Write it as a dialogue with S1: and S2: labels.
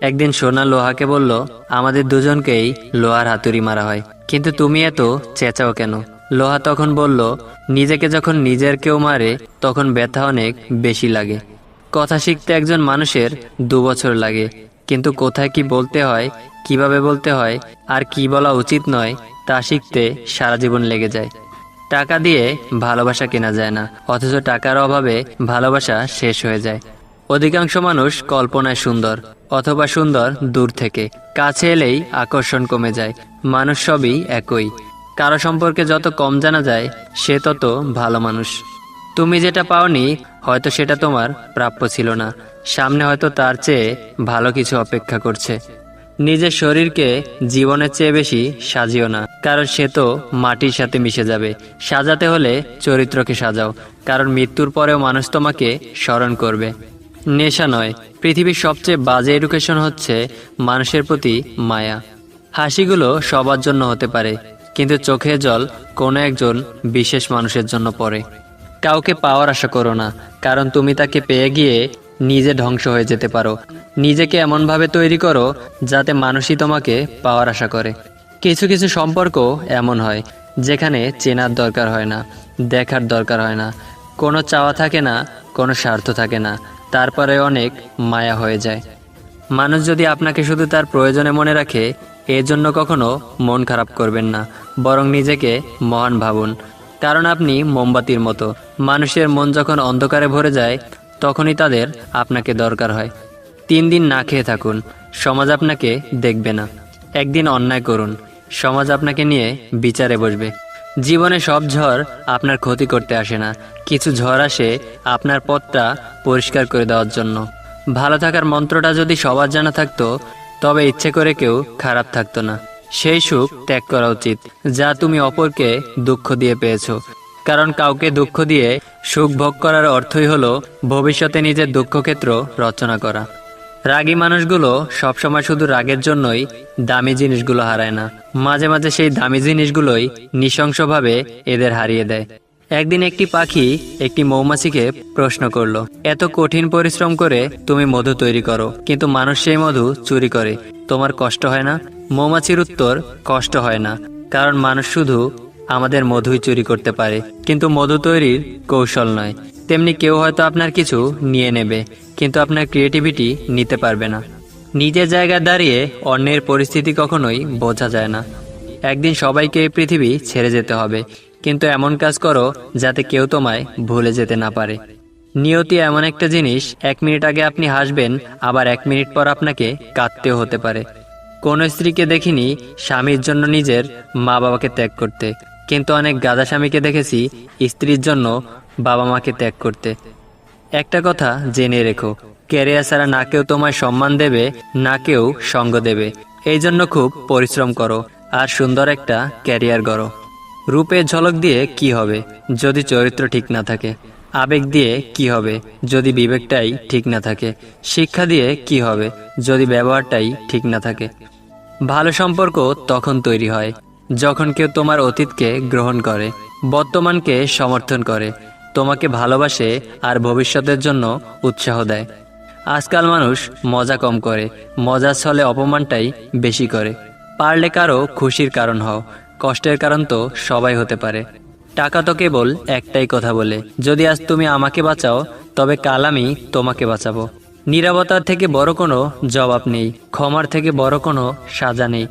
S1: একদিন সোনা লোহাকে বলল, আমাদের দুজনকেই লোহার হাতুড়ি মারা হয়। কিন্তু তুমি এত চেঁচাও কেন? লোহা তখন বলল, নিজেকে যখন নিজের কেউ মারে, তখন ব্যথা অনেক বেশি লাগে। কথা শিখতে একজন মানুষের দু বছর লাগে। কিন্তু কোথায় কি বলতে হয়, কীভাবে বলতে হয়, আর কি বলা উচিত নয়, তা শিখতে সারা জীবন লেগে যায়। টাকা দিয়ে ভালোবাসা কেনা যায় না, অথচ টাকার অভাবে ভালোবাসা শেষ হয়ে যায়। অধিকাংশ মানুষ কল্পনায় সুন্দর। অথবা সুন্দর দূর থেকে। কাছে এলেই আকর্ষণ কমে যায়। মানুষ সবই একই। কারও সম্পর্কে যত কম জানা যায়, সে তত ভালো মানুষ। তুমি যেটা পাওনি, হয়তো সেটা তোমার প্রাপ্য ছিল না। সামনে হয়তো তার চেয়ে ভালো কিছু অপেক্ষা করছে। নিজের শরীরকে জীবনের চেয়ে বেশি সাজিও না। কারণ সে তো মাটির সাথে মিশে যাবে। সাজাতে হলে চরিত্রকে সাজাও। কারণ মৃত্যুর পরেও মানুষ তোমাকে স্মরণ করবে। নেশা নয়। পৃথিবীর সবচেয়ে বাজে এডুকেশন হচ্ছে মানুষের প্রতি মায়া। হাসিগুলো সবার জন্য হতে পারে, কিন্তু চোখে জল কোনো একজন বিশেষ মানুষের জন্য পড়ে। কাউকে পাওয়ার আশা করো না, কারণ তুমি তাকে পেয়ে গিয়ে নিজে ধ্বংস হয়ে যেতে পারো। নিজেকে এমনভাবে তৈরি করো যাতে মানুষই তোমাকে পাওয়ার আশা করে। কিছু কিছু সম্পর্ক এমন হয়, যেখানে চেনার দরকার হয় না, দেখার দরকার হয় না। কোনো চাওয়া থাকে না কোনো স্বার্থ থাকে না, তারপরে অনেক মায়া হয়ে যায়। মানুষ যদি আপনাকে শুধু তার প্রয়োজনে মনে রাখে এর জন্য কখনো মন খারাপ করবেন না, বরং নিজেকে মহান ভাবুন। কারণ আপনি মোমবাতির মতো, মানুষের মন যখন অন্ধকারে ভরে যায়, তখনই তাদের আপনাকে দরকার হয়। তিন দিন না খেয়ে থাকুন, সমাজ আপনাকে দেখবে না। একদিন অন্যায় করুন, সমাজ আপনাকে নিয়ে বিচারে বসবে। জীবনে সব ঝড় আপনার ক্ষতি করতে আসে না। কিছু ঝড় আসে আপনার পথটা পরিষ্কার করে দেওয়ার জন্য। ভালো থাকার মন্ত্রটা যদি সবার জানা থাকতো, তবে ইচ্ছে করে কেউ খারাপ থাকতো না। সেই সুখ ত্যাগ করা উচিত, যা তুমি অপরকে দুঃখ দিয়ে পেয়েছ। কারণ কাউকে দুঃখ দিয়ে সুখ ভোগ করার অর্থই হলো ভবিষ্যতে নিজের দুঃখক্ষেত্র রচনা করা। রাগী মানুষগুলো সবসময় শুধু রাগের জন্যই দামি জিনিসগুলো হারায় না। মাঝে মাঝে সেই দামি জিনিসগুলোই নৃশংসভাবে এদের হারিয়ে দেয়। একদিন একটি পাখি একটি মৌমাছিকে প্রশ্ন করল, এত কঠিন পরিশ্রম করে তুমি মধু তৈরি করো, কিন্তু মানুষ সেই মধু চুরি করে। তোমার কষ্ট হয় না? মৌমাছির উত্তর, কষ্ট হয় না, কারণ মানুষ শুধু আমাদের মধুই চুরি করতে পারে, কিন্তু মধু তৈরির কৌশল নয়। তেমনি কেউ হয়তো আপনার কিছু নিয়ে নেবে, কিন্তু আপনার ক্রিয়েটিভিটি নিতে পারবে না। নিজের জায়গায় দাঁড়িয়ে অন্যের পরিস্থিতি কখনোই বোঝা যায় না। একদিন সবাইকে এই পৃথিবী ছেড়ে যেতে হবে, কিন্তু এমন কাজ করো যাতে কেউ তোমায় ভুলে যেতে না পারে। নিয়তি এমন একটা জিনিস, এক মিনিট আগে আপনি হাসবেন, আবার এক মিনিট পর আপনাকে কাঁদতেও হতে পারে। কোনো স্ত্রীকে দেখিনি স্বামীর জন্য নিজের মা বাবাকে ত্যাগ করতে, কিন্তু অনেক গাদা স্বামীকে দেখেছি স্ত্রীর জন্য বাবা মাকে ত্যাগ করতে। একটা কথা জেনে রেখো, ক্যারিয়ার ছাড়া না কেউ তোমায় সম্মান দেবে, না কেউ সঙ্গ দেবে। এই জন্য খুব পরিশ্রম করো আর সুন্দর একটা ক্যারিয়ার গড়ো। রূপে ঝলক দিয়ে কি হবে যদি চরিত্র ঠিক না থাকে? আবেগ দিয়ে কি হবে যদি বিবেকটাই ঠিক না থাকে? শিক্ষা দিয়ে কি হবে যদি ব্যবহারটাই ঠিক না থাকে? ভালো সম্পর্ক তখন তৈরি হয়, যখন কেউ তোমার অতীতকে গ্রহণ করে, বর্তমানকে সমর্থন করে তোমাকে ভালোবাসে আর ভবিষ্যতের জন্য উৎসাহ দেয়। আজকাল মানুষ মজা কম করে, মজার ছলে অপমানটাই বেশি করে। পারলে কারও খুশির কারণ হও, কষ্টের কারণ তো সবাই হতে পারে। টাকা তো কেবল একটাই কথা বলে, যদি আজ তুমি আমাকে বাঁচাও, তবে কাল আমি তোমাকে বাঁচাবো। নিরাপত্তার থেকে বড় কোনো জবাব নেই, ক্ষমার থেকে বড় কোনো সাজা নেই।